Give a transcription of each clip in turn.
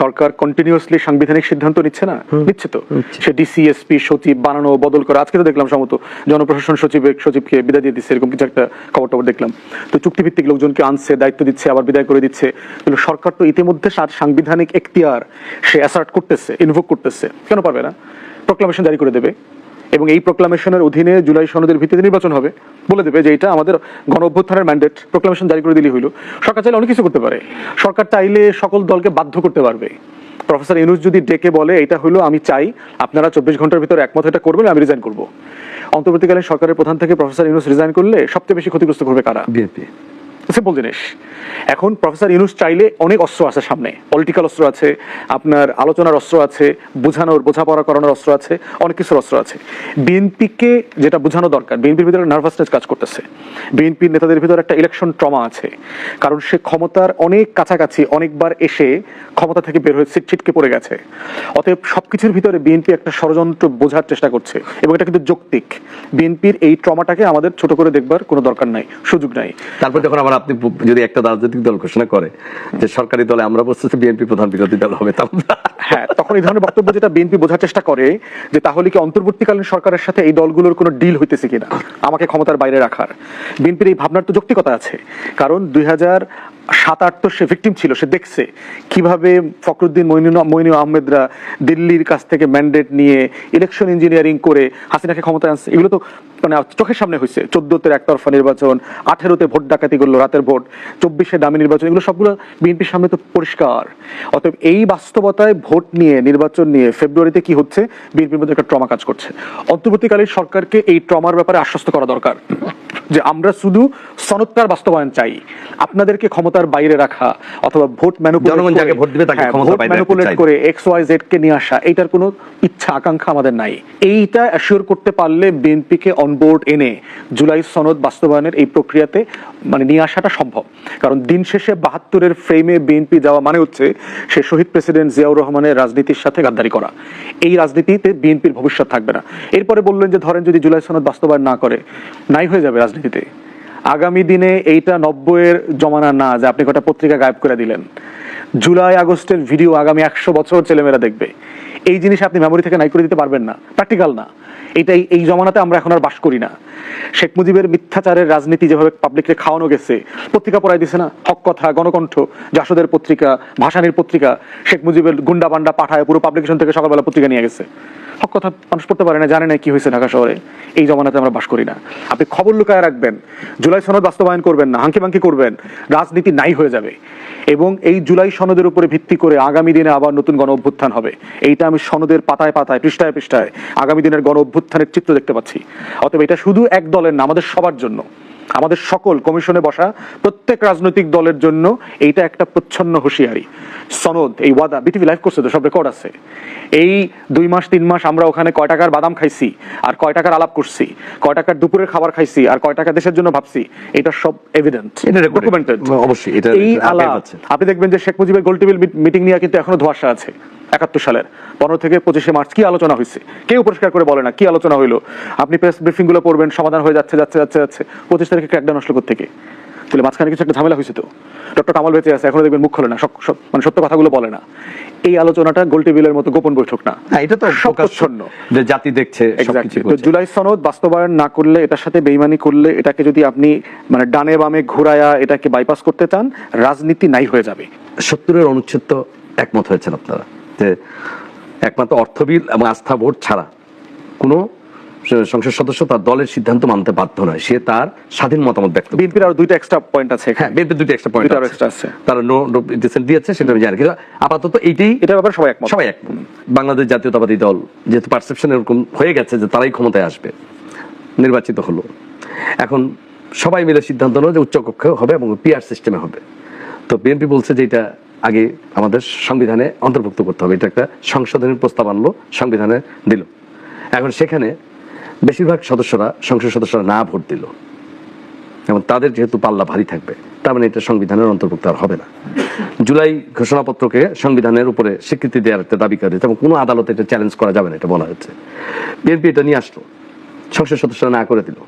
সরকার continuously সাংবিধানিক সিদ্ধান্ত নিচ্ছে না? নিচ্ছে তো? সে ডিসিএসপি সচিব বানানো বদল করা আজকে তো দেখলাম সম্ভবত জনপ্রশাসন সচিব সচিবকে বিদায় দিয়ে দিচ্ছে এরকম কিছু একটা খবর টবর দেখলাম। তো চুক্তিভিত্তিক লোকজনকে আনছে দায়িত্ব দিচ্ছে আবার বিদায় করে দিচ্ছে। কিন্তু সরকার তো ইতিমধ্যে সাংবিধানিক এখতিয়ার সে অ্যাসার্ট করতেছে ইনভোক করতেছে। কেন পারবে না? প্রক্লামেশন জারি করে দেবে। এবং এই প্রোক্লামেশনের অধীনে জুলাই সনদের ভিত্তিতে নির্বাচন হবে। বলে দেবে যে এটা আমাদের গণ অভ্যুত্থানের ম্যান্ডেট প্রোক্লামেশন জারি করে দিলেই হইল। সরকার চাইলে অনেক কিছু করতে পারে। সরকার চাইলে সকল দলকে বাধ্য করতে পারবে। প্রফেসর ইনুস যদি ডেকে বলে, এটা হলো আমি চাই, আপনারা চব্বিশ ঘণ্টার ভিতরে একমত, এটা করবেন, আমি রিজাইন করব। অন্তর্বর্তীকালীন সরকারের প্রধান থেকে প্রফেসর ইনুস রিজাইন করলে সবচেয়ে বেশি ক্ষতিগ্রস্ত করবে কারা? বিএনপি। সিম্পল জিনিস। এখন প্রফেসর ইউনুস চাইলে অনেক অস্ত্র আছে সামনে। পলিটিক্যাল অস্ত্র আছে, আপনার আলোচনার অস্ত্র আছে, বোঝানোর, বোঝাপড়া করানোর অস্ত্র আছে, অনেক কিছুর অস্ত্র আছে। বিএনপিকে যেটা বোঝানো দরকার, বিএনপির ভিতরে নার্ভাসনেস কাজ করতেছে। বিএনপির নেতাদের ভিতরে একটা ইলেকশন ট্রমা আছে। কারণ সে ক্ষমতার অনেক কাছাকাছি অনেকবার এসে ক্ষমতা থেকে বের হয়ে ছিটকে পড়ে গেছে। অতএব সবকিছুর ভিতরে বিএনপি একটা ষড়যন্ত্র বোঝার চেষ্টা করছে এবং এটা কিন্তু যৌক্তিক। বিএনপির এই ট্রমাটাকে আমাদের ছোট করে দেখবার কোনো দরকার নাই, সুযোগ নাই। তারপর যখন আবার আপনি যদি একটা রাজনৈতিক দল ঘোষণা করে যে সরকারি দলে আমরা বসতেছি, বিএনপি প্রধান বিরোধী দল হবে হ্যাঁ তখন এই ধরনের বক্তব্য যেটা বিএনপি বোঝার চেষ্টা করে যে তাহলে কি অন্তর্বর্তীকালীন সরকারের সাথে এই দলগুলোর কোনো ডিল হইতেছে কিনা? আমাকে ক্ষমতার বাইরে রাখার। বিএনপির এই ভাবনার তো যৌক্তিকতা আছে। কারণ দুই হাজার সাত আট তো সে ভিকটিম ছিল, সে দেখছে। কীভাবে ফখরুদ্দিন মইনু আহমেদরা দিল্লির কাছ থেকে ম্যান্ডেট নিয়ে ইলেকশন ইঞ্জিনিয়ারিং করে হাসিনাকে ক্ষমতায় আনছে, এগুলো তো মানে চোখের সামনে হয়েছে চোদ্দতে একতরফা নির্বাচন, আঠেরোতে ভোট ডাকাতি করল রাতের ভোট, চব্বিশে দামি নির্বাচন, এগুলো সবগুলো বিএনপির সামনে তো পরিষ্কার। অতএব এই বাস্তবতায় ভোট নিয়ে, নির্বাচন নিয়ে ফেব্রুয়ারিতে কি হচ্ছে? বিএনপির মধ্যে একটা ট্রমা কাজ করছে। অন্তর্বর্তীকালীন সরকারকে এই ট্রমার ব্যাপারে আশ্বস্ত করা দরকার। যে আমরা শুধু সনদটার বাস্তবায়ন চাই। আপনাদেরকে ক্ষমতার বাইরে রাখা অথবা ভোট ম্যানুপুলেট। করে এক্স ওয়াই জেড কে নিয়ে আসা এটার কোনো ইচ্ছা আকাঙ্ক্ষা আমাদের নাই। এইটা অ্যাসিওর করতে পারলে বিএনপিকে অনবোর্ড এনে জুলাই সনদ বাস্তবায়নের এই প্রক্রিয়াতে মানে নিয়ে আসাটা সম্ভব। কারণ দিন শেষে বাহাত্তরের ফ্রেমে বিএনপি যাওয়া মানে হচ্ছে সে শহীদ প্রেসিডেন্ট জিয়াউর রহমানের রাজনীতির সাথে গাদ্দারি করা। এই রাজনীতিতে বিএনপির ভবিষ্যৎ থাকবে না। এরপরে বললেন যে ধরেন যদি জুলাই সনদ বাস্তবায়ন না করে নাই হয়ে যাবে রাজনীতিতে আগামী দিনে এইটা নব্বইয়ের জমানা না, যে আপনি কটা পত্রিকা গায়েব করে দিলেন। জুলাই, আগস্টের ভিডিও আগামী একশো বছর ছেলেমেয়েরা দেখবে। এই জিনিস আপনি মেমোরি থেকে নাই করে দিতে পারবেন না। প্র্যাকটিক্যাল না। এটাই, এই জমানাতে আমরা এখন আর বাস করি না। শেখ মুজিবের মিথ্যাচারের রাজনীতি যেভাবে পাবলিককে খাওয়ানো গেছে, পত্রিকা পড়াই দিছে না। হক কথা, গণকণ্ঠ জাসদের পত্রিকা, ভাসানির পত্রিকা, শেখ মুজিবের গুন্ডা বান্ডা পাঠায় পুরো পাবলিকেশন থেকে সকালবেলা পত্রিকা নিয়ে গেছে। হক কথা মানুষ পড়তে পারে না, জানে না কি হয়েছে ঢাকা শহরে। এই জমানাতে আমরা বাস করি না। আপনি খবর লুকায় রাখবেন, জুলাই সনদ বাস্তবায়ন করবেন না, হাঙ্কি বাঙ্কি করবেন, রাজনীতি নাই হয়ে যাবে। এবং এই জুলাই সনদের উপরে ভিত্তি করে আগামী দিনে আবার নতুন গণ অভ্যুত্থান হবে। এইটা আমি সনদের পাতায় পাতায়, পৃষ্ঠায় পৃষ্ঠায় আগামী দিনের গণ অভ্যুত্থানের চিত্র দেখতে পাচ্ছি। অতএব এটা শুধু এক দলের না, আমাদের সবার জন্য। আমাদের সকল কমিশনে বসা প্রত্যেক রাজনৈতিক দলের জন্য এইটা একটা প্রচ্ছন্ন হুঁশিয়ারি। সনদ এই ওয়াদা বিটিভি লাইভ করছে তো সব রেকর্ড আছে। এই দুই মাস তিন মাস আমরা ওখানে কয় টাকার বাদাম খাইছি আর কয় টাকার আলাপ করছি কয় টাকার দুপুরের খাবার খাইছি আর কয় টাকা দেশের জন্য ভাবছি এটা সব এভিডেন্ট ডকুমেন্টেড অবশ্যই, এটা- এই আলাপ আপনি দেখবেন যে শেখ মুজিবের গোল টেবিল মিটিং নিয়ে কিন্তু এখনও ধোয়াশা আছে। একাত্তর সালের পনেরো থেকে পঁচিশে মার্চ কি আলোচনা হয়েছে? কেউ পরিষ্কার করে বলে না কি আলোচনা হইল? আপনি প্রেস ব্রিফিংগুলো পড়বেন সমাধান হয়ে যাচ্ছে যাচ্ছে যাচ্ছে যাচ্ছে। পঁচিশ তারিখে ক্র্যাকডাউন আসলো থেকে তাহলে মাঝখানে কিছু একটা ঝামেলা হয়েছে তো? ডক্টর কামাল বেঁচে আছে এখনও দেখবেন মুখ খোলে না মানে সত্য কথাগুলো বলে না। এই আলোচনাটা গোল টেবিলের মতো গোপন বৈঠক না। এটা তো সব যে জাতি দেখছে জুলাই সনদ বাস্তবায়ন না করলে এটার সাথে বেইমানি করলে এটাকে যদি আপনি মানে ডানে বামে ঘুরায়া এটাকে বাইপাস করতে চান রাজনীতি নাই হয়ে যাবে। সত্তরের অনুচ্ছেদ তো একমত হয়েছেন আপনারা। যে একমাত্র অর্থবিল এবং আস্থা ভোট ছাড়া কোনো সংসদ সদস্য তার দলের সিদ্ধান্ত মানতে বাধ্য নয়। সে তার স্বাধীন মতামত ব্যক্ত বিএনপির আরও দুইটা এক্সট্রা পয়েন্ট আছে হ্যাঁ এখানে বিএনপি দুটো এক্সট্রা পয়েন্ট দুইটা আছে। তারা নো ডিসেন্ট দিয়েছে সেটা আমি জানি কিন্তু আপাতত এইটাই এটা ব্যাপারে সবাই একমত। সবাই একমত। বাংলাদেশ জাতীয়তাবাদী দল যেহেতু পারসেপশন এরকম হয়ে গেছে যে তারাই ক্ষমতায় আসবে নির্বাচিত হলো। এখন সবাই মিলে সিদ্ধান্ত হলো যে উচ্চকক্ষে হবে এবং পিআর সিস্টেমে হবে। তো বিএনপি বলছে যে এটা আগে আমাদের সংবিধানে অন্তর্ভুক্ত করতে হবে। এটা একটা সংশোধনের প্রস্তাব আনলো, সংবিধানে দিল। এখন সেখানে বেশিরভাগ সদস্যরা, সংসদ সদস্যরা না ভোট দিল। এবং তাদের যেহেতু পাল্লা ভারী থাকবে, তার মানে এটা সংবিধানের অন্তর্ভুক্ত আর হবে না। জুলাই ঘোষণাপত্রকে সংবিধানের উপরে স্বীকৃতি দেওয়ার একটা দাবি করে এবং কোনো আদালতে এটা চ্যালেঞ্জ করা যাবে না, এটা বলা হচ্ছে বিএনপি এটা নিয়ে আসলো, সংসদ সদস্যরা না করে দিল।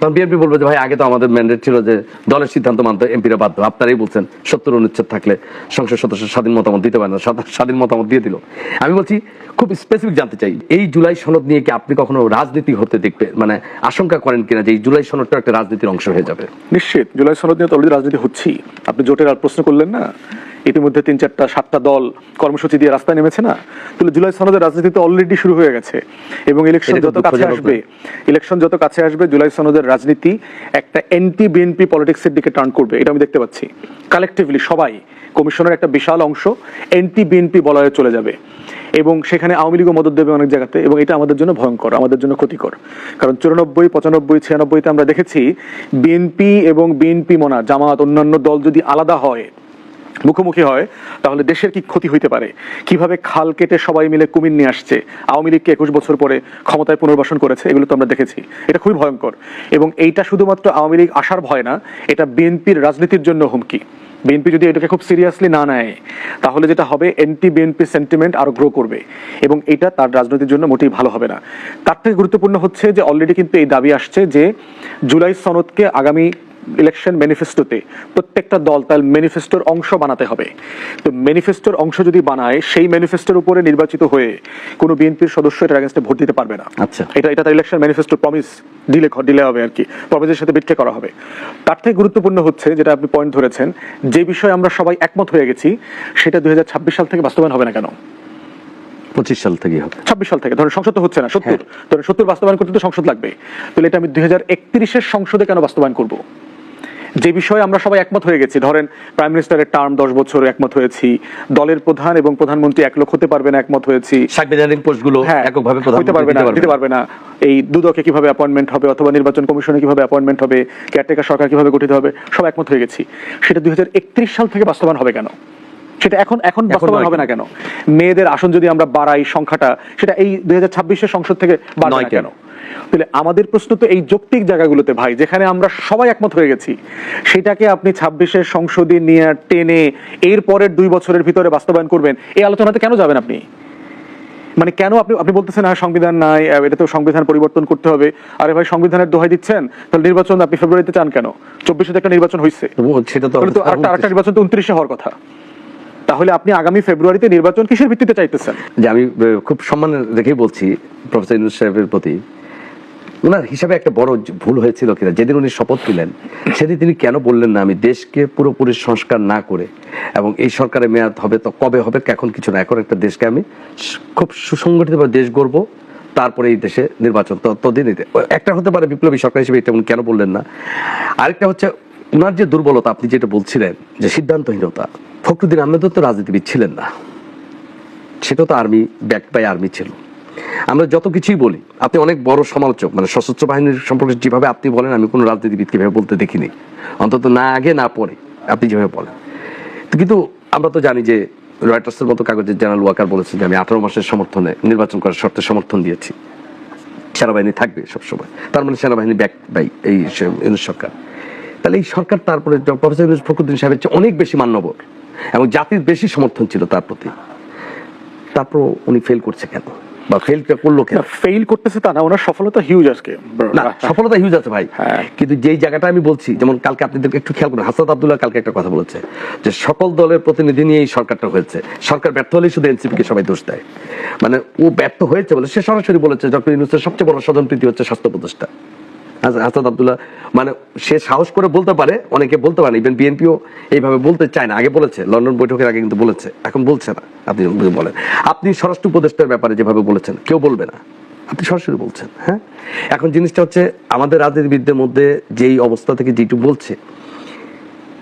তখন বিএনপি বলবে যে, ভাই, আগে তো আমাদের ম্যান্ডেট ছিল যে দলের সিদ্ধান্ত মানতে এমপিরা বাধ্য। আপনারাই বলছেন, সত্তর অনুচ্ছেদ থাকলে সংসদ সদস্য স্বাধীন মতামত দিতে পারে না স্বাধীন- মতামত দিয়ে দিল। আমি বলছি, খুব স্পেসিফিক জানতে চাই, এই জুলাই সনদ নিয়ে কি আপনি কখনো রাজনীতি হতে দেখবে মানে আশঙ্কা করেন কিনা যে এই জুলাই সনদটা একটা রাজনীতির অংশ হয়ে যাবে? নিশ্চিত, জুলাই সনদ নিয়ে তো অলরেডি রাজনীতি হচ্ছেই। আপনি জোটের আর প্রশ্ন করলেন না। ইতিমধ্যে তিন চারটা সাতটা দল কর্মসূচি দিয়ে রাস্তায় নেমেছে না? তাহলে জুলাই সনদের রাজনীতি তো অলরেডি শুরু হয়ে গেছে। এবং ইলেকশন যত কাছে আসবে ইলেকশন যত কাছে আসবে জুলাই সনদের রাজনীতি একটা এন্টি বিএনপি পলিটিক্সের দিকে টার্ন করবে এটা আমি দেখতে পাচ্ছি। কালেকটিভলি সবাই কমিশনের একটা বিশাল অংশ এন্টি বিএনপি বলয়ে চলে যাবে। এবং সেখানে আওয়ামী লীগও মদত দেবে অনেক জায়গাতে এবং এটা আমাদের জন্য ভয়ঙ্কর আমাদের জন্য ক্ষতিকর। কারণ চুরানব্বই পঁচানব্বই ছিয়ানব্বইতে আমরা দেখেছি বিএনপি এবং বিএনপি মনা জামাত অন্যান্য দল যদি আলাদা হয় মুখোমুখি হয়, তাহলে দেশের কি ক্ষতি হইতে পারে? কীভাবে খাল কেটে সবাই মিলে কুমির নিয়ে আসছে? আওয়ামী লীগকে একুশ বছর পরে ক্ষমতায় পুনর্বাসন করেছে? এগুলো তো আমরা দেখেছি। এটা খুবই ভয়ঙ্কর। এবং এইটা শুধুমাত্র আওয়ামী লীগ আসার ভয় না, এটা বিএনপির রাজনীতির জন্য হুমকি। বিএনপি যদি এটাকে খুব সিরিয়াসলি না নেয়, তাহলে যেটা হবে এন্টি বিএনপি সেন্টিমেন্ট আরও গ্রো করবে। এবং এটা তার রাজনীতির জন্য মোটেই ভালো হবে না। তার থেকে গুরুত্বপূর্ণ হচ্ছে যে অলরেডি কিন্তু এই দাবি আসছে যে, জুলাই সনদকে আগামী ইলেকশন ম্যানিফেস্টোতে প্রত্যেকটা দল তার ম্যানিফেস্টোর অংশ বানাতে হবে। তো ম্যানিফেস্টোর অংশ যদি বানায় সেই ম্যানিফেস্টোর উপরে নির্বাচিত হয়ে কোনো বিএনপির সদস্য এটার এগেনস্টে ভোট দিতে পারবে না। আচ্ছা। এটা এটা তার election manifesto promise delay delay হবে আর কি। প্রমিসের সাথে বিট্রে করা হবে। তার থেকে গুরুত্বপূর্ণ হচ্ছে যেটা আপনি পয়েন্ট ধরেছেন যে বিষয়ে আমরা সবাই একমত হয়ে গেছি সেটা দুই হাজার ছাব্বিশ সাল থেকে বাস্তবায়ন হবে না কেন? পঁচিশ সাল থেকে হবে। ছাব্বিশ সাল থেকে। ধরেন সংসদ তো হচ্ছে না সত্তর। ধরেন সত্তর বাস্তবায়ন করতে তো সংসদ লাগবে। তাহলে এটা আমি দুই হাজার একত্রিশের সংসদে কেন বাস্তবায়ন করব? যে বিষয়ে আমরা সবাই একমত হয়ে গেছি ধরেন প্রাইম মিনিস্টারের টার্ম দশ বছর একমত হয়েছি দলের প্রধান এবং প্রধানমন্ত্রী এক লোক হতে পারবে না একমত হয়েছি। সাংবিধানিক পোস্টগুলো হ্যাঁ এককভাবে হতে পারবে না দিতে পারবে না। এই দুদকে কীভাবে অ্যাপয়েন্টমেন্ট হবে অথবা নির্বাচন কমিশনে কীভাবে অ্যাপয়েন্টমেন্ট হবে কেয়ারটেকার সরকার কীভাবে গঠিত হবে সব একমত হয়ে গেছি। সেটা দুই হাজার একত্রিশ সাল থেকে বাস্তবায়ন হবে কেন? সেটা এখন এখন বাস্তবায়ন হবে না কেন? মেয়েদের আসন যদি আমরা বাড়াই সংখ্যাটা সেটা এই দুই হাজার ছাব্বিশের সংসদ থেকে বাড়বে নয় কেন? তাহলে আমাদের প্রশ্ন তো এই যৌক্তিক জায়গাগুলোতে ভাই যেখানে আমরা সবাই একমত হয়ে গেছি। সেটাকে আপনি ছাব্বিশের সংসদে নিয়ে টেনে এর পরের দুই বছরের ভিতরে বাস্তবায়ন করবেন এই আলোচনাতে কেন যাবেন আপনি? মানে কেন আপনি আপনি বলতেছেন হ্যাঁ সংবিধান নাই এটা তো সংবিধান পরিবর্তন করতে হবে। আরে ভাই সংবিধানের দোহাই দিচ্ছেন? তাহলে নির্বাচন আপনি ফেব্রুয়ারিতে চান কেন? চব্বিশে একটা নির্বাচন হয়েছে সেটা তো আরেকটা নির্বাচন তো উনত্রিশে হওয়ার কথা। তাহলে আপনি আগামী ফেব্রুয়ারিতে নির্বাচন কিসের ভিত্তিতে চাইতেছেন? যে আমি খুব সম্মান রেখেই বলছি প্রফেসর ইউনুস সাহেবের প্রতি ওনার হিসাবে একটা বড় ভুল হয়েছিল কিনা, যেদিন উনি শপথ নিলেন, সেদিন তিনি কেন বললেন না আমি দেশকে পুরোপুরি সংস্কার না করে এবং এই সরকারের মেয়াদ হবে তো কবে হবে, এখন কিছু না, এখন একটা দেশকে আমি খুব সুসংগঠিত দেশ গড়ব, তারপরে এই দেশে নির্বাচন ততদিন একটা হতে পারে বিপ্লবী সরকার হিসেবে এটা উনি কেন বললেন না। আরেকটা হচ্ছে ওনার যে দুর্বলতা, আপনি যেটা বলছিলেন, যে সিদ্ধান্তহীনতা, ফখরুদ্দিন আহমেদও তো রাজনীতিবিদ ছিলেন না, সেটা তো আর্মি, ব্যাক বাই আর্মি ছিল। আমরা যত কিছুই বলি, আপনি অনেক বড় সমালোচক মানে সশস্ত্র বাহিনীর সম্পর্কে যেভাবে আপনি বলেন, আমি কোনো রাজনীতিবিদকে এভাবে বলতে দেখিনি। অন্তত না আগে, না পরে, আপনি যেভাবে বলেন। কিন্তু আমরা তো জানি যে রয়টার্সের মতো কাগজের জেনারেল ওয়াকার বলেছেন যে, আমি আঠারো মাসের সমর্থনে নির্বাচন করার শর্তে সমর্থন দিয়েছি। সেনাবাহিনী থাকবে সবসময়। তার মানে সেনাবাহিনী ব্যাক বাই এই সরকার। তাহলে এই সরকার তারপরে প্রফেসর ইউনূস ফখরুদ্দিন সাহেবের চেয়ে অনেক বেশি মান্যবর এবং জাতির বেশি সমর্থন ছিল তার প্রতি। তারপর উনি ফেল করছে কেন? বা ফেলটা করল কেন ফেল করতেছে তা না ওনার সফলতা হিউজ আজকে। না সফলতা হিউজ আছে ভাই। হ্যাঁ। কিন্তু যেই জায়গাটা আমি বলছি যেমন কালকে আপনাদের একটু খেয়াল করুন হাসাদ আব্দুল্লাহ কালকে একটা কথা বলেছে যে সকল দলের প্রতিনিধি নিয়ে এই সরকারটা হয়েছে। সরকার ব্যর্থ হলে শুধু এনসিপি কে সবাই দোষ দেয়। মানে ও ব্যর্থ হয়েছে বলে সে সরাসরি বলেছে ডক্টর ইউনুসের সবচেয়ে বড় স্বজনপ্রীতি হচ্ছে স্বাস্থ্য উপদেষ্টা। হাস- হাসাদ আব্দুল্লাহ মানে সে সাহস করে বলতে পারে, অনেকে বলতে পারে ইভেন বিএনপিও এইভাবে বলতে চায় না। আগে বলেছে লন্ডন বৈঠকের আগে কিন্তু বলেছে, এখন বলছে না, আপনি বলেন। আপনি স্বরাষ্ট্র উপদেষ্টার ব্যাপারে যেভাবে বলেছেন, কেউ বলবে না। আপনি সরাসরি বলছেন হ্যাঁ? এখন জিনিসটা হচ্ছে, আমাদের রাজনীতিবিদদের মধ্যে যেই অবস্থা থেকে যেটু বলছে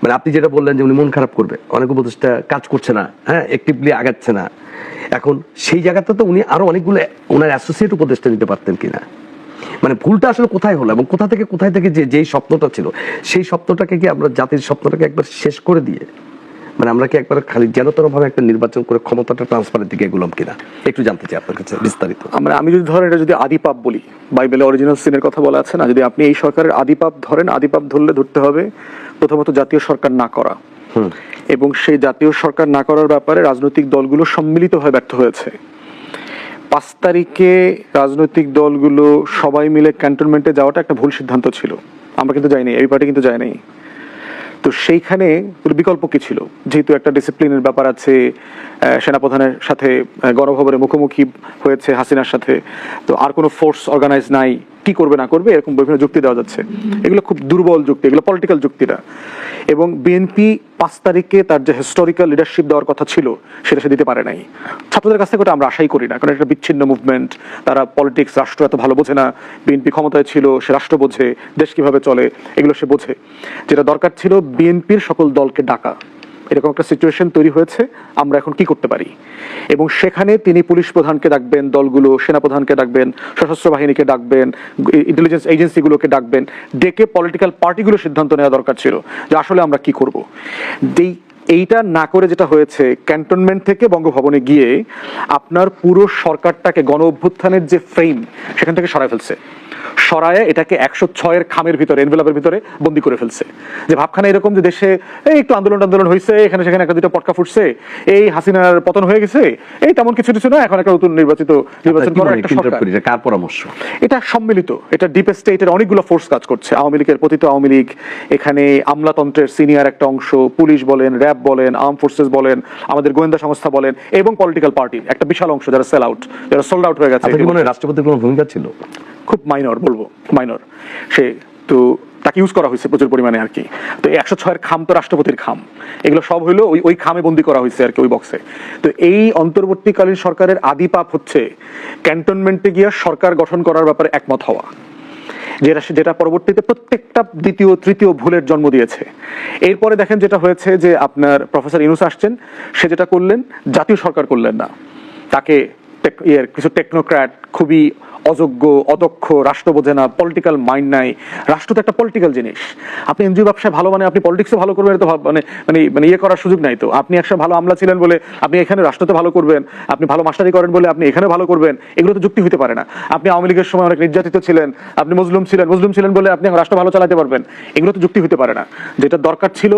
মানে আপনি যেটা বললেন যে উনি মন খারাপ করবে, অনেক উপদেষ্টা কাজ করছে না হ্যাঁ অ্যাক্টিভলি আগাচ্ছে না। এখন সেই জায়গাতে তো উনি আরও অনেকগুলো, ওনার অ্যাসোসিয়েট উপদেষ্টা নিতে পারতেন কিনা? মানে ভুলটা আসলে কোথায় হলো এবং কোথা থেকে কোথায় থেকে যে যেই স্বপ্নটা ছিল সেই স্বপ্নটাকে কি আমরা জাতির স্বপ্নটাকে একবার শেষ করে দিয়ে মানে আমরা কি একবার খালি ভাবে একটা নির্বাচন করে ক্ষমতাটা ট্রান্সফারের দিকে এগুলাম কিনা? একটু জানতে চাই আপনার কাছে বিস্তারিত। আমরা আমি যদি ধরেন এটা যদি আদিপাপ বলি বাইবেলে অরিজিনাল সিনের কথা বলা আছে না যদি আপনি এই সরকারের আদিপাপ ধরেন আদিপাপ ধরলে ধরতে হবে প্রথমত জাতীয় সরকার না করা। এবং সেই জাতীয় সরকার না করার ব্যাপারে রাজনৈতিক দলগুলো সম্মিলিত সম্মিলিতভাবে ব্যর্থ হয়েছে। পাঁচ তারিখে রাজনৈতিক দলগুলো সবাই মিলে ক্যান্টনমেন্টে যাওয়াটা একটা ভুল সিদ্ধান্ত ছিল। আমরা কিন্তু যাইনি, এই পার্টি কিন্তু যায়নি। তো সেইখানে বিকল্প কি ছিল? যেহেতু একটা ডিসিপ্লিনের ব্যাপার আছে সেনাপ্রধানের সাথে গণভবনে মুখোমুখি হয়েছে হাসিনার সাথে, তো আর কোনো ফোর্স অর্গানাইজ নাই। কি করবে না করবে এরকম বিভিন্ন যুক্তি দেওয়া যাচ্ছে। এগুলো খুব দুর্বল যুক্তি, এগুলো পলিটিক্যাল যুক্তিটা এবং বিএনপি পাঁচ তারিখে তার যে হিস্টোরিক্যাল লিডারশিপ দেওয়ার কথা ছিল, সেটা সে দিতে পারে নাই। ছাত্রদের কাছ থেকে ওটা আমরা আশাই করি না, কারণ একটা বিচ্ছিন্ন মুভমেন্ট তারা পলিটিক্স রাষ্ট্র এত ভালো বোঝে না। বিএনপি ক্ষমতায় ছিল, সে রাষ্ট্র বোঝে, দেশ কীভাবে চলে, এগুলো সে বোঝে। যেটা দরকার ছিল বিএনপির সকল দলকে ডাকা। এরকম একটা সিচুয়েশন তৈরি হয়েছে, আমরা এখন কি করতে পারি? এবং সেখানে তিনি পুলিশ প্রধানকে ডাকবেন, দলগুলো সেনাপ্রধানকে ডাকবেন, সশস্ত্র বাহিনীকে ডাকবেন ইন্টেলিজেন্স এজেন্সিগুলোকে ডাকবেন, ডেকে পলিটিক্যাল পার্টিগুলো সিদ্ধান্ত নেওয়া দরকার ছিল যে আসলে আমরা কি করব। এই এইটা না করে যেটা হয়েছে ক্যান্টনমেন্ট থেকে বঙ্গভবনে গিয়ে আপনার পুরো সরকারটাকে গণ অভ্যুত্থানের যে ফ্রেম সেখান থেকে সরায় ফেলছে। সরায়ে এটাকে একশো ছয়ের খামের ভিতরে এনভেলপের ভিতরে বন্দি করে ফেলছে। যে ভাবখানা এরকম যে দেশে এই একটু আন্দোলন আন্দোলন হয়েছে এখানে সেখানে একটা দুটো পটকা ফুটছে এই হাসিনার পতন হয়ে গেছে এই তেমন কিছু কিছু না এখন একটা নতুন নির্বাচিত নির্বাচন করার একটা সরকার। কার পরামর্শ? এটা সম্মিলিত এটা ডিপ স্টেটের অনেকগুলো ফোর্স কাজ করছে। আওয়ামী লীগের পতিত আওয়ামী লীগ এখানে আমলাতন্ত্রের সিনিয়র একটা অংশ পুলিশ বলেন র্যাব বলেন আর্ম ফোর্সেস বলেন আমাদের গোয়েন্দা সংস্থা বলেন এবং পলিটিক্যাল পার্টি একটা বিশাল অংশ যারা সেল আউট যারা সোল্ড আউট হয়ে গেছে রাষ্ট্রপতির কোনো ভূমিকা ছিল? খুব মাইনর বলব মাইনর সে তো তাকে ইউজ করা হয়েছে প্রচুর পরিমাণে আর কি। তো একশো ছয়ের খাম তো রাষ্ট্রপতির খাম। এগুলো সব হইল ওই ওই খামে বন্দি করা হয়েছে আর কি ওই বক্সে তো এই অন্তর্বর্তীকালীন সরকারের আদি পাপ হচ্ছে ক্যান্টনমেন্টে গিয়ে সরকার গঠন করার ব্যাপারে একমত হওয়া। যেটা যেটা পরবর্তীতে প্রত্যেকটা দ্বিতীয়, তৃতীয় ভুলের জন্ম দিয়েছে। এরপরে দেখেন যেটা হয়েছে যে আপনার প্রফেসর ইনুস আসছেন, সে যেটা করলেন, জাতীয় সরকার করলেন না। তাকে কিছু টেকনোক্র্যাট খুবই অযোগ্য, অদক্ষ, রাষ্ট্র বোঝে না পলিটিক্যাল মাইন্ড নাই। রাষ্ট্র তো একটা পলিটিক্যাল জিনিস। আপনি এনজিও ব্যবসায় ভালো মানে আপনি পলিটিক্সে ভালো করবেন তো মানে মানে মানে ইয়ে করার সুযোগ নাই তো। আপনি একশো ভালো আমলা ছিলেন বলে আপনি এখানে রাষ্ট্রতে ভালো করবেন, আপনি ভালো মাস্টারি করেন বলে আপনি এখানে ভালো করবেন, এগুলো তো যুক্তি হতে পারে না। আপনি আওয়ামী লীগের সময় অনেক নির্যাতিত ছিলেন, আপনি মুসলিম ছিলেন মুসলিম ছিলেন বলে আপনি রাষ্ট্র ভালো চালাতে পারবেন, এগুলো তো যুক্তি হতে পারে না। যেটা দরকার ছিল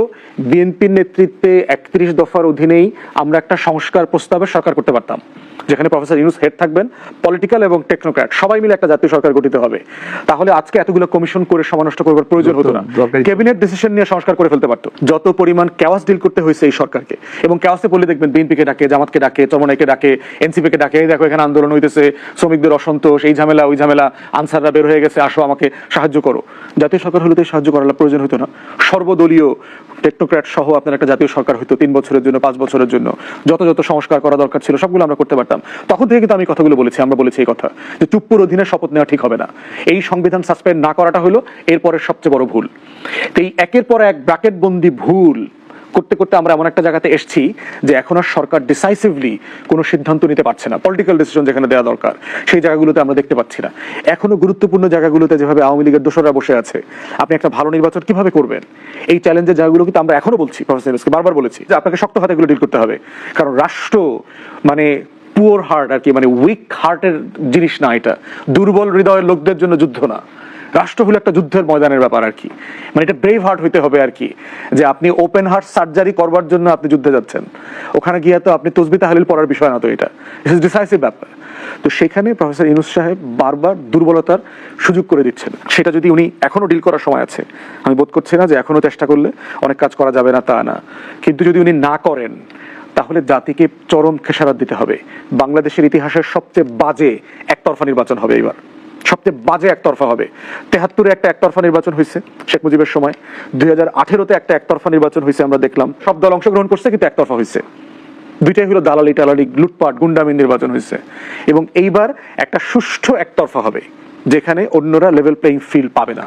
বিএনপির নেতৃত্বে একত্রিশ দফার অধীনেই আমরা একটা সংস্কার প্রস্তাবে সরকার করতে পারতাম যেখানে প্রফেসর ইউনুস হেড থাকবেন পলিটিক্যাল এবং টেকনোক্র্যাট সবাই মিলে একটা জাতীয় সরকার গঠিত হবে। তাহলে আজকে এতগুলো কমিশন করে সমানষ্ট করবার প্রয়োজন হতো না। ক্যাবিনেট ডিসিশন নিয়ে সংস্কার করে ফেলতে পারতো। যত পরিমাণ ক্যাওয়াস ডিল করতে হয়েছে এই সরকারকে এবং ক্যাওয়াসে পড়লে দেখবেন বিএনপিকে ডাকে জামাতকে ডাকে চমনাইকে ডাকে এনসিপিকে ডাকে এই দেখো এখানে আন্দোলন হইতেছে শ্রমিকদের অসন্তোষ এই ঝামেলা ওই ঝামেলা আনসাররা বের হয়ে গেছে আসো আমাকে সাহায্য করো। জাতীয় সরকার হলে তো সাহায্য করার প্রয়োজন হতো না। সর্বদলীয় টেকনোক্র্যাট সহ আপনার একটা জাতীয় সরকার হতো তিন বছরের জন্য, পাঁচ বছরের জন্য যত যত সংস্কার করা দরকার ছিল সবগুলো আমরা করতে পারতাম। তখন থেকে কিন্তু আমি কথাগুলো বলেছি, আমরা বলেছি এই কথা, যে চুপ্পুর অধীনে শপথ নেওয়া ঠিক হবে না। এই সংবিধান সাসপেন্ড না করাটা হলো, এরপরের সবচেয়ে বড় ভুল। তো এই একের পর এক ব্র্যাকেট বন্দি ভুল করতে করতে আমরা এমন একটা জায়গাতে এসেছি যে এখন আর সরকার ডিসাইসিভলি কোনো সিদ্ধান্ত নিতে পারছে না। পলিটিক্যাল ডিসিশন যেখানে দেওয়া দরকার, সেই জায়গাগুলোতে আমরা দেখতে পাচ্ছি না। এখনও গুরুত্বপূর্ণ জায়গাগুলোতে যেভাবে আওয়ামী লীগের দোসররা বসে আছে, আপনি একটা ভালো নির্বাচন কীভাবে করবেন? এই চ্যালেঞ্জের জায়গাগুলো কিন্তু আমরা এখনও বলছি প্রফেসর বারবার বলেছি, যে আপনাকে শক্ত হাতে এগুলো ডিল করতে হবে। কারণ রাষ্ট্র মানে পুয়ার হার্ট আর কি মানে উইক হার্টের জিনিস না এটা। দুর্বল হৃদয়ের লোকদের জন্য যুদ্ধ না। রাষ্ট্র হলো একটা যুদ্ধের ময়দানের ব্যাপার আর কি। মানে এটা ব্রেভ হার্ট হইতে হবে আর কি, যে আপনি ওপেন হার্ট সার্জারি করবার জন্য আপনি যুদ্ধে যাচ্ছেন। ওখানে গিয়ে তো আপনি তসবি তাহলিল পড়ার বিষয় না তো এটা। ইস ডিসাইসিভ ব্যাপার। তো সেখানে প্রফেসর ইনুস সাহেব বারবার দুর্বলতার সুযোগ করে দিচ্ছেন। সেটা যদি উনি এখনও ডিল করার সময় আছে, আমি বোধ করছি না যে এখনও চেষ্টা করলে অনেক কাজ করা যাবে না তা না। কিন্তু যদি উনি না করেন, তাহলে জাতিকে চরম খেসারাত দিতে হবে। বাংলাদেশের ইতিহাসের সবচেয়ে বাজে একতরফা নির্বাচন হবে এবার সবচেয়ে বাজে একতরফা হবে। তেহাত্তরে একটা একতরফা নির্বাচন হয়েছে শেখ মুজিবের সময়। দুই হাজার আঠেরোতে একটা একতরফা নির্বাচন হয়েছে আমরা দেখলাম। সব দল অংশগ্রহণ করছে কিন্তু একতরফা হয়েছে। দুইটাই হলো দালালি টালালি লুটপাট, গুন্ডামি নির্বাচন হয়েছে। এবং এইবার একটা সুষ্ঠু একতরফা হবে, যেখানে অন্যরা লেভেল প্লেইং ফিল্ড পাবে না।